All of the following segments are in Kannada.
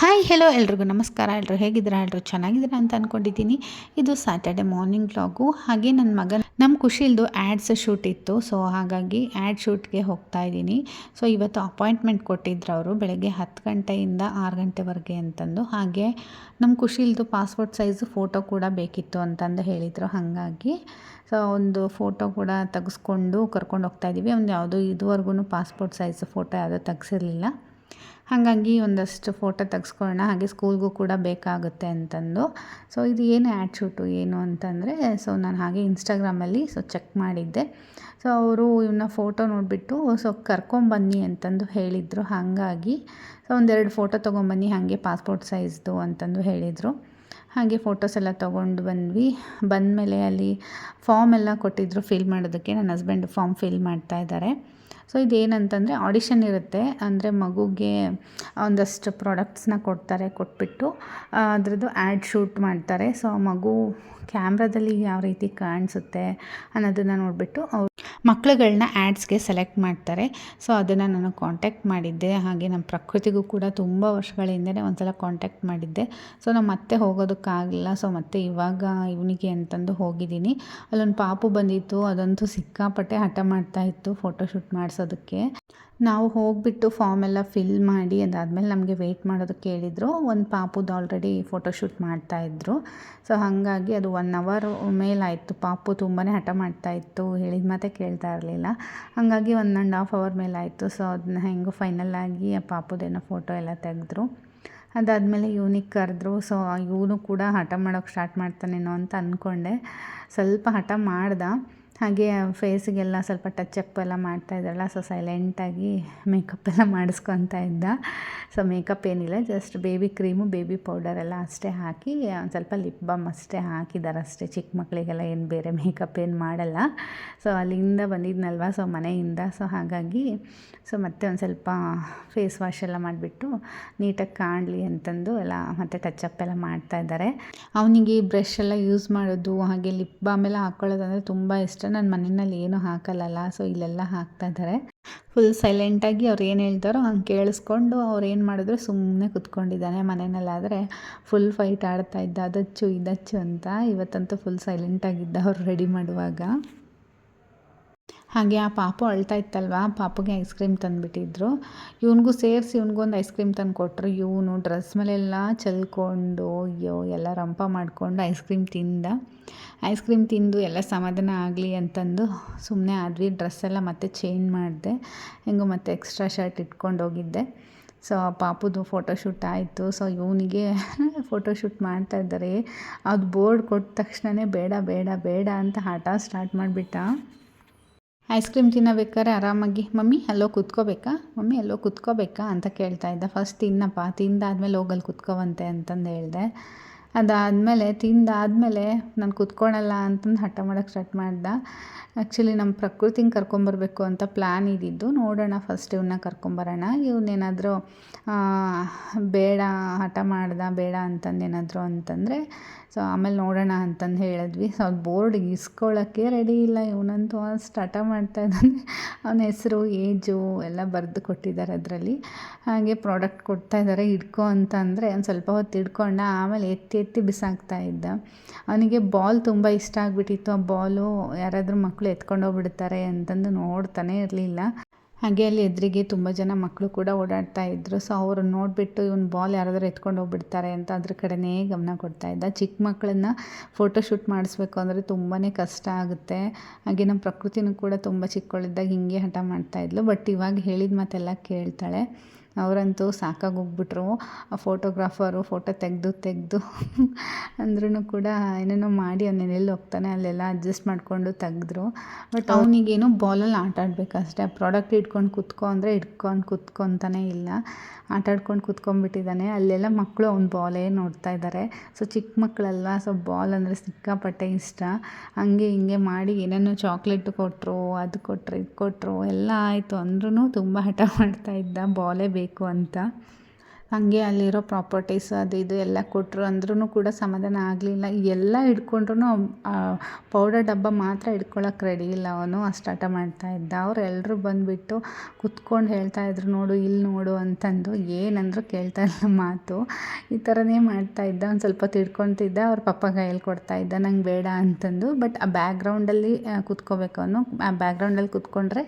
ಹಾಯ್ ಹೆಲೋ ಎಲ್ರಿಗೂ ನಮಸ್ಕಾರ. ಎಲ್ಲರೂ ಹೇಗಿದ್ದೀರಾ? ಎಲ್ಲರೂ ಚೆನ್ನಾಗಿದ್ದೀರಾ ಅಂತ ಅಂದ್ಕೊಂಡಿದ್ದೀನಿ ಇದು ಸ್ಯಾಟರ್ಡೆ ಮಾರ್ನಿಂಗ್ ಬ್ಲಾಗು ಹಾಗೆ ನನ್ನ ಮಗ ನಮ್ಮ ಖುಷಿಲ್ದು ಆ್ಯಡ್ಸ್ ಶೂಟ್ ಇತ್ತು. ಸೊ ಹಾಗಾಗಿ ಆ್ಯಡ್ ಶೂಟ್ಗೆ ಹೋಗ್ತಾ ಇದ್ದೀನಿ. ಸೊ ಇವತ್ತು ಅಪಾಯಿಂಟ್ಮೆಂಟ್ ಕೊಟ್ಟಿದ್ರು ಅವರು. ಬೆಳಗ್ಗೆ ಹತ್ತು ಗಂಟೆಯಿಂದ ಆರು ಗಂಟೆವರೆಗೆ ಅಂತಂದು. ಹಾಗೆ ನಮ್ಮ ಖುಷಿಲ್ದು ಪಾಸ್ಪೋರ್ಟ್ ಸೈಜು ಫೋಟೋ ಕೂಡ ಬೇಕಿತ್ತು ಅಂತಂದು ಹೇಳಿದರು. ಹಾಗಾಗಿ ಸೊ ಒಂದು ಫೋಟೋ ಕೂಡ ತೆಗೆಸ್ಕೊಂಡು ಕರ್ಕೊಂಡು ಹೋಗ್ತಾ ಇದ್ದೀವಿ ಒಂದು ಯಾವುದೋ ಇದುವರೆಗೂ ಪಾಸ್ಪೋರ್ಟ್ ಸೈಜ್ ಫೋಟೋ ಯಾವುದೂ ತೆಗ್ಸಿರಲಿಲ್ಲ. ಹಾಗಾಗಿ ಒಂದಷ್ಟು ಫೋಟೋ ತೆಗ್ಸ್ಕೊಳ್ಳೋಣ. ಹಾಗೆ ಸ್ಕೂಲ್ಗೂ ಕೂಡ ಬೇಕಾಗುತ್ತೆ ಅಂತಂದು. ಸೊ ಇದು ಏನು ಆ್ಯಡ್ ಶೂಟು ಏನು ಅಂತಂದರೆ ಸೊ ನಾನು ಹಾಗೆ ಇನ್ಸ್ಟಾಗ್ರಾಮಲ್ಲಿ ಸೊ ಚೆಕ್ ಮಾಡಿದ್ದೆ. ಸೊ ಅವರು ಇವನ್ನ ಫೋಟೋ ನೋಡಿಬಿಟ್ಟು ಸೊ ಕರ್ಕೊಂಬನ್ನಿ ಅಂತಂದು ಹೇಳಿದರು. ಹಾಗಾಗಿ ಸೊ ಒಂದೆರಡು ಫೋಟೋ ತೊಗೊಂಬನ್ನಿ, ಹಾಗೆ ಪಾಸ್ಪೋರ್ಟ್ ಸೈಜ್ದು ಅಂತಂದು ಹೇಳಿದರು. ಹಾಗೆ ಫೋಟೋಸ್ ಎಲ್ಲ ತೊಗೊಂಡು ಬಂದ್ವಿ. ಬಂದಮೇಲೆ ಅಲ್ಲಿ ಫಾರ್ಮ್ ಎಲ್ಲ ಕೊಟ್ಟಿದ್ದರು ಫಿಲ್ ಮಾಡೋದಕ್ಕೆ. ನನ್ನ ಹಸ್ಬೆಂಡ್ ಫಾರ್ಮ್ ಫಿಲ್ ಮಾಡ್ತಾ ಇದ್ದಾರೆ. ಸೊ ಇದೇನಂತಂದರೆ ಆಡಿಷನ್ ಇರುತ್ತೆ. ಅಂದರೆ ಮಗುಗೆ ಒಂದಷ್ಟು ಪ್ರಾಡಕ್ಟ್ಸ್ನ ಕೊಡ್ತಾರೆ, ಕೊಟ್ಬಿಟ್ಟು ಅದರದ್ದು ಆ್ಯಡ್ ಶೂಟ್ ಮಾಡ್ತಾರೆ. ಸೊ ಮಗು ಕ್ಯಾಮ್ರಾದಲ್ಲಿ ಯಾವ ರೀತಿ ಕಾಣಿಸುತ್ತೆ ಅನ್ನೋದನ್ನು ನೋಡಿಬಿಟ್ಟು ಅವ್ರು ಮಕ್ಳುಗಳನ್ನ ಆ್ಯಡ್ಸ್ಗೆ ಸೆಲೆಕ್ಟ್ ಮಾಡ್ತಾರೆ. ಸೊ, ಅದನ್ನು ನಾನು ಕಾಂಟ್ಯಾಕ್ಟ್ ಮಾಡಿದ್ದೆ. ಹಾಗೆ ನಮ್ಮ ಪ್ರಕೃತಿಗೂ ಕೂಡ ತುಂಬ ವರ್ಷಗಳ ಹಿಂದೆ ಒಂದು ಸಲ ಕಾಂಟ್ಯಾಕ್ಟ್ ಮಾಡಿದ್ದೆ. ಸೊ ನಾವು ಮತ್ತೆ ಹೋಗೋದಕ್ಕಾಗಲಿಲ್ಲ ಸೊ, ಮತ್ತೆ ಇವಾಗ ಇವನಿಗೆ ಅಂತಂದು ಹೋಗಿದ್ದೀನಿ. ಅಲ್ಲೊಂದು ಪಾಪು ಬಂದಿತ್ತು. ಅದಂತೂ ಸಿಕ್ಕಾಪಟ್ಟೆ ಹಠ ಮಾಡ್ತಾಯಿತ್ತು ಫೋಟೋಶೂಟ್ ಮಾಡಿಸೋದಕ್ಕೆ. ನಾವು ಹೋಗಿಬಿಟ್ಟು ಫಾರ್ಮ್ ಎಲ್ಲ ಫಿಲ್ ಮಾಡಿ ಅದಾದಮೇಲೆ ನಮಗೆ ವೆಯ್ಟ್ ಮಾಡೋದಕ್ಕೆ ಹೇಳಿದರು. ಒಂದು ಪಾಪುದು ಆಲ್ರೆಡಿ ಫೋಟೋಶೂಟ್ ಮಾಡ್ತಾಯಿದ್ರು ಸೊ, ಹಾಗಾಗಿ ಅದು ಒನ್ ಅವರ್ ಮೇಲಾಯಿತು ಪಾಪು ತುಂಬಾ ಹಠ ಮಾಡ್ತಾಯಿತ್ತು ಹೇಳಿದ ಮಾತೇ ಕೇಳ್ತಾ ಇರಲಿಲ್ಲ. ಹಾಗಾಗಿ ಒನ್ ಆ್ಯಂಡ್ ಹಾಫ್ ಅವರ್ ಮೇಲಾಯಿತು ಸೊ ಅದನ್ನ ಹೆಂಗೋ ಫೈನಲ್ ಆಗಿ ಆ ಪಾಪುದೇನೋ ಫೋಟೋ ಎಲ್ಲ ತೆಗೆದ್ರು. ಅದಾದಮೇಲೆ ಇವನಿಗೆ ಕರೆದ್ರು. ಸೊ ಇವನು ಕೂಡ ಹಠ ಮಾಡೋಕ್ಕೆ ಸ್ಟಾರ್ಟ್ ಮಾಡ್ತಾನೇನೋ ಅಂತ ಅಂದ್ಕೊಂಡೆ ಸ್ವಲ್ಪ ಹಠ ಮಾಡ್ದೆ. ಹಾಗೆ ಫೇಸಿಗೆಲ್ಲ ಸ್ವಲ್ಪ ಟಚಪ್ ಎಲ್ಲ ಮಾಡ್ತಾ ಇದ್ರಲ್ಲ ಸೊ ಸೈಲೆಂಟಾಗಿ ಮೇಕಪ್ ಎಲ್ಲ ಮಾಡಿಸ್ಕೊತಾ ಇದ್ದ. ಸೊ ಮೇಕಪ್ ಏನಿಲ್ಲ just baby cream baby powder ಎಲ್ಲ ಅಷ್ಟೇ ಹಾಕಿ, ಒಂದು ಸ್ವಲ್ಪ ಲಿಪ್ ಬಾಮ್ ಅಷ್ಟೇ ಹಾಕಿದ್ದಾರೆ ಅಷ್ಟೇ. ಚಿಕ್ಕ ಮಕ್ಕಳಿಗೆಲ್ಲ ಏನು ಬೇರೆ ಮೇಕಪ್ ಏನು ಮಾಡಲ್ಲ. ಸೊ ಅಲ್ಲಿಂದ ಬಂದಿದ್ನಲ್ವ ಸೊ ಮನೆಯಿಂದ. ಸೊ ಹಾಗಾಗಿ ಸೊ ಮತ್ತೆ ಒಂದು ಸ್ವಲ್ಪ ಫೇಸ್ ವಾಶ್ ಎಲ್ಲ ಮಾಡಿಬಿಟ್ಟು ನೀಟಾಗಿ ಕಾಣಲಿ ಅಂತಂದು ಎಲ್ಲ ಟಚ್ ಅಪ್ ಎಲ್ಲ ಮಾಡ್ತಾ ಇದ್ದಾರೆ. ಅವನಿಗೆ ಬ್ರಷ್ ಎಲ್ಲ ಯೂಸ್ ಮಾಡೋದು, ಹಾಗೆ ಲಿಪ್ ಬಾಮ್ ಎಲ್ಲ ಹಾಕ್ಕೊಳ್ಳೋದಂದರೆ ತುಂಬ ಇಷ್ಟ. ನನ್ನ ಮನೆಯಲ್ಲಿ ಏನೂ ಹಾಕಲ್ಲಲ್ಲ ಸೊ ಇಲ್ಲೆಲ್ಲ ಹಾಕ್ತಾ ಇದ್ದಾರೆ ಫುಲ್ ಸೈಲೆಂಟಾಗಿ ಅವ್ರು ಏನು ಹೇಳ್ತಾರೋ ಹಂಗೆ ಕೇಳಿಸ್ಕೊಂಡು ಅವ್ರು ಏನು ಮಾಡಿದ್ರು ಸುಮ್ಮನೆ ಕುತ್ಕೊಂಡಿದ್ದಾನೆ ಮನೆಯಲ್ಲಾದರೆ ಫುಲ್ ಫೈಟ್ ಆಡ್ತಾ ಇದ್ದ, ಅದಚ್ಚು ಇದಚ್ಚು ಅಂತ ಇವತ್ತಂತೂ ಫುಲ್ ಸೈಲೆಂಟಾಗಿದ್ದ ಅವ್ರು ರೆಡಿ ಮಾಡುವಾಗ. ಹಾಗೆ ಆ ಪಾಪು ಅಳ್ತಾ ಇತ್ತಲ್ವ? ಪಾಪುಗೆ ಐಸ್ ಕ್ರೀಮ್ ತಂದುಬಿಟ್ಟಿದ್ರು. ಇವನಿಗೂ ಸೇರಿಸಿ ಇವನಿಗೊಂದು ಐಸ್ ಕ್ರೀಮ್ ತಂದು ಕೊಟ್ಟರು ಇವನು ಡ್ರೆಸ್ ಮೇಲೆಲ್ಲ ಚೆಲ್ಕೊಂಡು, ಅಯ್ಯೋ, ಎಲ್ಲ ರಂಪ ಮಾಡಿಕೊಂಡು ಐಸ್ ಕ್ರೀಮ್ ತಿಂದ. ಐಸ್ ಕ್ರೀಮ್ ತಿಂದು ಎಲ್ಲ ಸಮಾಧಾನ ಆಗಲಿ ಅಂತಂದು ಸುಮ್ಮನೆ ಆದ್ವಿ. ಡ್ರೆಸ್ಸೆಲ್ಲ ಮತ್ತೆ ಚೇಂಜ್ ಮಾಡಿದೆ. ಹೆಂಗೋ ಮತ್ತೆ ಎಕ್ಸ್ಟ್ರಾ ಶರ್ಟ್ ಇಟ್ಕೊಂಡು ಹೋಗಿದ್ದೆ. ಸೊ ಪಾಪುದು ಫೋಟೋಶೂಟ್ ಆಯಿತು. ಸೊ ಇವನಿಗೆ ಫೋಟೋಶೂಟ್ ಮಾಡ್ತಾ ಇದ್ದಾರೆ. ಅದು ಬೋರ್ಡ್ ಕೊಟ್ಟ ತಕ್ಷಣವೇ ಬೇಡ ಬೇಡ ಬೇಡ ಅಂತ ಹಠ ಸ್ಟಾರ್ಟ್ ಮಾಡಿಬಿಟ್ಟ. ಐಸ್ ಕ್ರೀಮ್ ತಿನ್ನಬೇಕಾದ್ರೆ ಆರಾಮಾಗಿ. ಮಮ್ಮಿ, ಅಲ್ಲೋ ಕುತ್ಕೋಬೇಕಾ? ಮಮ್ಮಿ, ಅಲ್ಲೋ ಕುತ್ಕೋಬೇಕಾ ಅಂತ ಕೇಳ್ತಾ ಇದ್ದ. ಫಸ್ಟ್ ತಿನ್ನಪ್ಪ. ತಿಂದಾದ್ಮೇಲೆ ಹೋಗಲ್ಲಿ ಕುತ್ಕೋವಂತೆ ಅಂತಂದು ಹೇಳಿದೆ. ಅದಾದಮೇಲೆ, ತಿಂದಾದಮೇಲೆ ನಾನು ಕುತ್ಕೊಳಲ್ಲ ಅಂತಂದು ಹಠ ಮಾಡೋಕ್ಕೆ ಸ್ಟಾರ್ಟ್ ಮಾಡ್ದೆ. ಆ್ಯಕ್ಚುಲಿ ನಮ್ಮ ಪ್ರಕೃತಿನ ಕರ್ಕೊಂಬರ್ಬೇಕು ಅಂತ ಪ್ಲ್ಯಾನ್ ಇದ್ದಿದ್ದು. ನೋಡೋಣ ಫಸ್ಟ್ ಇವನ್ನ ಕರ್ಕೊಂಬರೋಣ. ಇವನ್ನೇನಾದರೂ ಬೇಡ, ಹಠ ಮಾಡ್ದೆ, ಬೇಡ ಅಂತಂದೇನಾದರೂ ಅಂತಂದರೆ ಸೊ ಆಮೇಲೆ ನೋಡೋಣ ಅಂತಂದು ಹೇಳಿದ್ವಿ. ಸೊ ಅದು ಬೋರ್ಡ್ ಇಸ್ಕೊಳ್ಳೋಕ್ಕೆ ರೆಡಿ ಇಲ್ಲ. ಇವನಂತೂ ಸ್ಟಾರ್ಟ ಮಾಡ್ತಾ ಇದ್ದಾನೆ. ಅವನ ಹೆಸರು ಏಜು ಎಲ್ಲ ಬರೆದು ಕೊಟ್ಟಿದ್ದಾರೆ ಅದರಲ್ಲಿ. ಹಾಗೆ ಪ್ರಾಡಕ್ಟ್ ಕೊಡ್ತಾ ಇದ್ದಾರೆ. ಹಿಡ್ಕೊ ಅಂತ ಅಂದರೆ ಒಂದು ಸ್ವಲ್ಪ ಹೊತ್ತು ಹಿಡ್ಕೊಂಡ ಆಮೇಲೆ ಎತ್ತಿ ಎತ್ತಿ ಬಿಸಾಕ್ತಾ ಇದ್ದ. ಅವನಿಗೆ ಬಾಲ್ ತುಂಬ ಇಷ್ಟ ಆಗಿಬಿಟ್ಟಿತ್ತು. ಆ ಬಾಲು ಯಾರಾದರೂ ಮಕ್ಕಳು ಎತ್ಕೊಂಡು ಹೋಗ್ಬಿಡ್ತಾರೆ ಅಂತಂದು ನೋಡ್ತಾನೆ ಇರಲಿಲ್ಲ. ಹಾಗೆ ಅಲ್ಲಿ ಎದುರಿಗೆ ತುಂಬ ಜನ ಮಕ್ಕಳು ಕೂಡ ಓಡಾಡ್ತಾ ಇದ್ದರು ಸೊ ಅವ್ರನ್ನ ನೋಡಿಬಿಟ್ಟು ಇವ್ನು ಬಾಲ್ ಯಾರಾದರೂ ಎತ್ಕೊಂಡು ಹೋಗ್ಬಿಡ್ತಾರೆ ಅಂತ ಅದ್ರ ಕಡೆನೇ ಗಮನ ಕೊಡ್ತಾ ಇದ್ದ. ಚಿಕ್ಕ ಮಕ್ಕಳನ್ನ ಫೋಟೋ ಶೂಟ್ ಮಾಡಿಸ್ಬೇಕು ಅಂದರೆ ತುಂಬಾ ಕಷ್ಟ ಆಗುತ್ತೆ. ಹಾಗೆ ನಮ್ಮ ಪ್ರಕೃತಿನೂ ಕೂಡ ತುಂಬ ಚಿಕ್ಕವಳಿದ್ದಾಗ ಹಿಂಗೆ ಹಠ ಮಾಡ್ತಾಯಿದ್ಲು ಬಟ್ ಇವಾಗ ಹೇಳಿದ ಮಾತೆಲ್ಲ ಕೇಳ್ತಾಳೆ. ಅವರಂತೂ ಸಾಕಾಗಿ ಹೋಗ್ಬಿಟ್ರು. ಆ ಫೋಟೋಗ್ರಾಫರು ಫೋಟೋ ತೆಗೆದು ತೆಗೆದು ಅಂದ್ರೂ ಕೂಡ ಏನೇನೋ ಮಾಡಿ ಅವನ್ನೆಲ್ಲಿ ಹೋಗ್ತಾನೆ, ಅಲ್ಲೆಲ್ಲ ಅಡ್ಜಸ್ಟ್ ಮಾಡಿಕೊಂಡು ತೆಗೆದ್ರು. ಬಟ್ ಅವನಿಗೇನು ಬಾಲಲ್ಲಿ ಆಟ ಆಡಬೇಕಷ್ಟೇ. ಆ ಪ್ರಾಡಕ್ಟ್ ಇಟ್ಕೊಂಡು ಕುತ್ಕೊ ಅಂದರೆ ಇಟ್ಕೊಂಡು ಕುತ್ಕೊತಾನೆ ಇಲ್ಲ. ಆಟ ಆಡ್ಕೊಂಡು ಕುತ್ಕೊಂಡ್ಬಿಟ್ಟಿದ್ದಾನೆ. ಅಲ್ಲೆಲ್ಲ ಮಕ್ಕಳು ಅವ್ನ ಬಾಲೇ ನೋಡ್ತಾ ಇದ್ದಾರೆ ಸೊ ಚಿಕ್ಕ ಮಕ್ಕಳಲ್ವ ಸೊ ಬಾಲ್ ಅಂದರೆ ಸಿಕ್ಕಾಪಟ್ಟೆ ಇಷ್ಟ. ಹಂಗೆ ಹಿಂಗೆ ಮಾಡಿ ಏನೇನೋ ಚಾಕ್ಲೇಟ್ ಕೊಟ್ಟರು ಅದು ಕೊಟ್ಟರು ಇದು ಕೊಟ್ಟರು ಎಲ್ಲ ಆಯಿತು ಅಂದ್ರೂ ತುಂಬ ಹಠ ಮಾಡ್ತಾ ಇದ್ದ. ಬಾಲೇ ಬೇಕು ಅಂತ ಹಾಗೆ ಅಲ್ಲಿರೋ ಪ್ರಾಪರ್ಟೀಸ್ ಅದು ಇದು ಎಲ್ಲ ಕೊಟ್ಟರು ಅಂದ್ರೂ ಕೂಡ ಸಮಾಧಾನ ಆಗಲಿಲ್ಲ. ಎಲ್ಲ ಹಿಡ್ಕೊಂಡ್ರು ಪೌಡರ್ ಡಬ್ಬ ಮಾತ್ರ ಹಿಡ್ಕೊಳಕ್ಕೆ ರೆಡಿ ಇಲ್ಲ. ಅವನು ಅಷ್ಟಾಟ ಹಠ ಅವ್ರು ಎಲ್ಲರೂ ಬಂದುಬಿಟ್ಟು ಕುತ್ಕೊಂಡು ಹೇಳ್ತಾ ಇದ್ರು, ನೋಡು ಇಲ್ಲಿ ನೋಡು ಅಂತಂದು. ಏನಂದ್ರು ಕೇಳ್ತಾ ಇಲ್ಲ ಮಾತು. ಈ ಥರನೇ ಮಾಡ್ತಾ ಇದ್ದ. ಒಂದು ಸ್ವಲ್ಪ ತಿಳ್ಕೊತಿದ್ದ. ಅವ್ರ ಪಪ್ಪ ಕೈಯಲ್ಲಿ ಕೊಡ್ತಾ ಇದ್ದ. ನಂಗೆ ಬೇಡ ಅಂತಂದು. ಬಟ್ ಆ ಬ್ಯಾಕ್ಗ್ರೌಂಡಲ್ಲಿ ಕುತ್ಕೋಬೇಕು ಅವನು. ಆ ಬ್ಯಾಕ್ಗ್ರೌಂಡಲ್ಲಿ ಕುತ್ಕೊಂಡ್ರೆ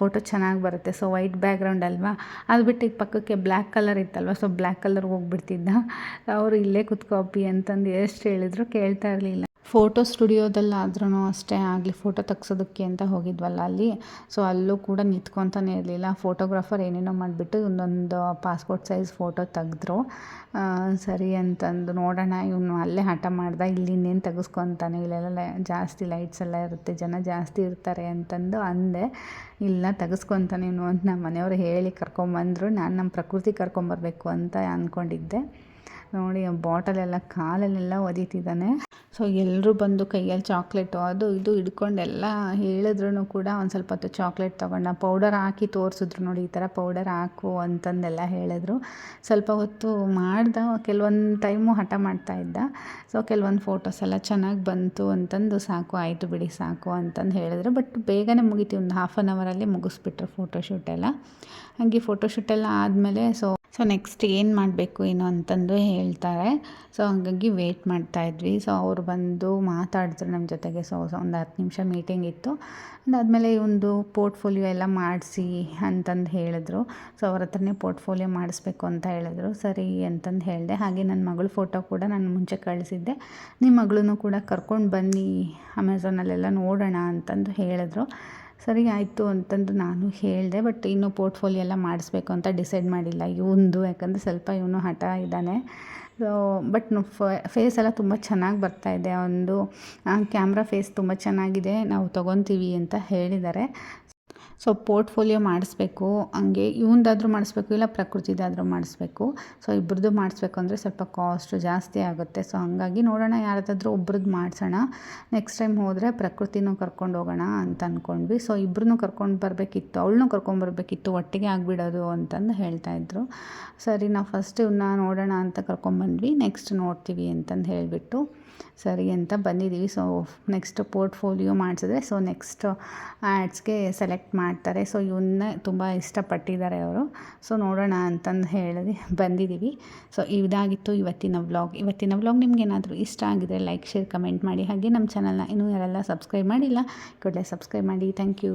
ಫೋಟೋ ಚೆನ್ನಾಗಿ ಬರುತ್ತೆ. ಸೊ ವೈಟ್ ಬ್ಯಾಕ್ಗ್ರೌಂಡ್ ಅಲ್ವಾ? ಅದು ಬಿಟ್ಟು ಈಗ ಪಕ್ಕಕ್ಕೆ ಬ್ಲ್ಯಾಕ್ ಕಲರ್ ಇತ್ತಲ್ವ? ಸೊ ಬ್ಲ್ಯಾಕ್ ಕಲರ್ ಹೋಗ್ಬಿಡ್ತಿದ್ದ. ಅವರು ಇಲ್ಲೇ ಕುತ್ಕೋಪಿ ಅಂತಂದು ಎಷ್ಟು ಹೇಳಿದ್ರು ಕೇಳ್ತಾ ಇರಲಿಲ್ಲ. ಫೋಟೋ ಸ್ಟುಡಿಯೋದಲ್ಲಾದ್ರೂ ಅಷ್ಟೇ ಆಗಲಿ ಫೋಟೋ ತೆಗ್ಸೋದಕ್ಕೆ ಅಂತ ಹೋಗಿದ್ವಲ್ಲ ಅಲ್ಲಿ. ಸೊ ಅಲ್ಲೂ ಕೂಡ ನಿಂತ್ಕೊತಾನೆ ಇರಲಿಲ್ಲ. ಫೋಟೋಗ್ರಾಫರ್ ಏನೇನೋ ಮಾಡಿಬಿಟ್ಟು ಒಂದೊಂದು ಪಾಸ್ಪೋರ್ಟ್ ಸೈಜ್ ಫೋಟೋ ತೆಗೆದ್ರು. ಸರಿ ಅಂತಂದು ನೋಡೋಣ, ಇವನು ಅಲ್ಲೇ ಹಠ ಮಾಡ್ದ, ಇಲ್ಲಿ ಇನ್ನೇನು ತೆಗೆಸ್ಕೊತಾನೆ, ಇಲ್ಲೆಲ್ಲ ಜಾಸ್ತಿ ಲೈಟ್ಸ್ ಎಲ್ಲ ಇರುತ್ತೆ, ಜನ ಜಾಸ್ತಿ ಇರ್ತಾರೆ ಅಂತಂದು ಅಂದೆ. ಇಲ್ಲ, ತೆಗೆಸ್ಕೊತಾನೆ ಇವನು ಅಂತ ನಮ್ಮ ಮನೆಯವರು ಹೇಳಿ ಕರ್ಕೊಂಬಂದರು. ನಾನು ನಮ್ಮ ಪ್ರಕೃತಿ ಕರ್ಕೊಂಬರ್ಬೇಕು ಅಂತ ಅಂದ್ಕೊಂಡಿದ್ದೆ ನೋಡಿ ಬಾಟಲೆಲ್ಲ ಕಾಲಲ್ಲೆಲ್ಲ ಒದಿತಿದ್ದಾನೆ. ಸೊ ಎಲ್ಲರೂ ಬಂದು ಕೈಯಲ್ಲಿ ಚಾಕ್ಲೇಟು ಅದು ಇದು ಹಿಡ್ಕೊಂಡೆಲ್ಲ ಹೇಳಿದ್ರು ಕೂಡ ಒಂದು ಸ್ವಲ್ಪ ಹೊತ್ತು ಚಾಕ್ಲೇಟ್ ತೊಗೊಂಡ ಪೌಡರ್ ಹಾಕಿ ತೋರಿಸಿದ್ರು ನೋಡಿ, ಈ ಥರ ಪೌಡರ್ ಹಾಕು ಅಂತಂದೆಲ್ಲ ಹೇಳಿದ್ರು. ಸ್ವಲ್ಪ ಹೊತ್ತು ಮಾಡ್ದ, ಕೆಲವೊಂದು ಟೈಮು ಹಠ ಮಾಡ್ತಾ ಇದ್ದ. ಸೊ ಕೆಲವೊಂದು ಫೋಟೋಸ್ ಎಲ್ಲ ಚೆನ್ನಾಗಿ ಬಂತು ಅಂತಂದು ಸಾಕು, ಆಯಿತು ಬಿಡಿ ಸಾಕು ಅಂತಂದು ಹೇಳಿದ್ರು. ಬಟ್ ಬೇಗನೆ ಮುಗಿತಿ, ಒಂದು ಹಾಫ್ ಆನ್ ಅವರಲ್ಲಿ ಮುಗಿಸ್ಬಿಟ್ರು ಫೋಟೋಶೂಟೆಲ್ಲ ಹಾಗೆ ಫೋಟೋಶೂಟೆಲ್ಲ ಆದಮೇಲೆ ಸೊ ಸೊ ನೆಕ್ಸ್ಟ್ ಏನು ಮಾಡಬೇಕು, ಏನು ಅಂತಂದು ಹೇಳ್ತಾರೆ. ಸೊ ಹಾಗಾಗಿ ವೇಟ್ ಮಾಡ್ತಾಯಿದ್ವಿ ಸೊ ಅವ್ರು ಬಂದು ಮಾತಾಡಿದ್ರು ನಮ್ಮ ಜೊತೆಗೆ. ಸೊ ಒಂದು ಹತ್ತು ನಿಮಿಷ ಮೀಟಿಂಗ್ ಇತ್ತು. ಅದಾದಮೇಲೆ ಒಂದು ಪೋರ್ಟ್ಫೋಲಿಯೋ ಎಲ್ಲ ಮಾಡಿಸಿ ಅಂತಂದು ಹೇಳಿದ್ರು. ಸೊ ಅವ್ರ ಹತ್ರನೇ ಪೋರ್ಟ್ಫೋಲಿಯೋ ಮಾಡಿಸ್ಬೇಕು ಅಂತ ಹೇಳಿದ್ರು. ಸರಿ ಅಂತಂದು ಹೇಳಿದೆ. ಹಾಗೆ ನನ್ನ ಮಗಳ ಫೋಟೋ ಕೂಡ ನಾನು ಮುಂಚೆ ಕಳಿಸಿದ್ದೆ. ನಿಮ್ಮ ಮಗಳೂ ಕೂಡ ಕರ್ಕೊಂಡು ಬನ್ನಿ ಅಮೆಝಾನಲ್ಲೆಲ್ಲ ನೋಡೋಣ ಅಂತಂದು ಹೇಳಿದ್ರು. ಸರಿ, ಆಯಿತು ಅಂತಂದು ನಾನು ಹೇಳಿದೆ, ಬಟ್ ಇನ್ನೂ ಪೋರ್ಟ್ಫೋಲಿಯೋ ಎಲ್ಲ ಮಾಡಿಸ್ಬೇಕು ಅಂತ ಡಿಸೈಡ್ ಮಾಡಿಲ್ಲ. ಇವಂದು, ಯಾಕಂದರೆ ಸ್ವಲ್ಪ ಇವನು ಹಠ ಇದ್ದಾನೆ. ಸೊ ಬಟ್ ಫೇಸ್ ಎಲ್ಲ ತುಂಬ ಚೆನ್ನಾಗಿ ಬರ್ತಾ ಇದೆ. ಒಂದು ಕ್ಯಾಮ್ರಾ ಫೇಸ್ ತುಂಬ ಚೆನ್ನಾಗಿದೆ. ನಾವು ತೊಗೊತೀವಿ ಅಂತ ಹೇಳಿದ್ದಾರೆ. ಸೊ ಪೋರ್ಟ್ಫೋಲಿಯೋ ಮಾಡಿಸ್ಬೇಕು, ಹಂಗೆ ಇವಂದಾದರೂ ಮಾಡಿಸ್ಬೇಕು, ಇಲ್ಲ ಪ್ರಕೃತಿದಾದರೂ ಮಾಡಿಸ್ಬೇಕು. ಸೊ ಇಬ್ಬರದ್ದು ಮಾಡಿಸ್ಬೇಕು ಅಂದರೆ ಸ್ವಲ್ಪ ಕಾಸ್ಟ್ ಜಾಸ್ತಿ ಆಗುತ್ತೆ. ಸೊ ಹಾಗಾಗಿ ನೋಡೋಣ ಯಾರದಾದ್ರೂ ಒಬ್ರದ್ದು ಮಾಡಿಸೋಣ. ನೆಕ್ಸ್ಟ್ ಟೈಮ್ ಹೋದರೆ ಪ್ರಕೃತಿನೂ ಕರ್ಕೊಂಡು ಹೋಗೋಣ ಅಂತ ಅಂದ್ಕೊಂಡ್ವಿ ಸೊ ಇಬ್ಬರನ್ನೂ ಕರ್ಕೊಂಡು ಬರಬೇಕಿತ್ತು, ಅವಳನ್ನೂ ಕರ್ಕೊಂಬರ್ಬೇಕಿತ್ತು ಒಟ್ಟಿಗೆ ಆಗಿಬಿಡೋದು ಅಂತಂದು ಹೇಳ್ತಾಯಿದ್ರು ಸರಿ, ನಾವು ಫಸ್ಟ್ ಇವನ್ನ ನೋಡೋಣ ಅಂತ ಕರ್ಕೊಂಡ್ಬಂದ್ವಿ ನೆಕ್ಸ್ಟ್ ನೋಡ್ತೀವಿ ಅಂತಂದು ಹೇಳಿಬಿಟ್ಟು. ಸರಿ ಅಂತ ಬಂದಿದ್ದೀವಿ. ಸೊ ನೆಕ್ಸ್ಟ್ ಪೋರ್ಟ್ಫೋಲಿಯೋ ಮಾಡಿಸಿದ್ರೆ ಸೊ ನೆಕ್ಸ್ಟ್ ಆ್ಯಡ್ಸ್ಗೆ ಸೆಲೆಕ್ಟ್ ಮಾಡ್ತಾರೆ. ಸೊ ಇವನ್ನ ತುಂಬ ಇಷ್ಟಪಟ್ಟಿದ್ದಾರೆ ಅವರು. ಸೊ ನೋಡೋಣ ಅಂತಂದು ಹೇಳಿ ಬಂದಿದ್ದೀವಿ. ಸೊ ಇದಾಗಿತ್ತು ಇವತ್ತಿನ ವ್ಲಾಗ್ ಇವತ್ತಿನ ವ್ಲಾಗ್ ನಿಮ್ಗೆ ಏನಾದರೂ ಇಷ್ಟ ಆಗಿದ್ರೆ ಲೈಕ್ ಶೇರ್ ಕಮೆಂಟ್ ಮಾಡಿ. ಹಾಗೆ ನಮ್ಮ ಚಾನಲ್ನ ಇನ್ನೂ ಯಾರೆಲ್ಲ ಸಬ್ಸ್ಕ್ರೈಬ್ ಮಾಡಿಲ್ಲ, ಕೂಡಲೇ ಸಬ್ಸ್ಕ್ರೈಬ್ ಮಾಡಿ. Thank you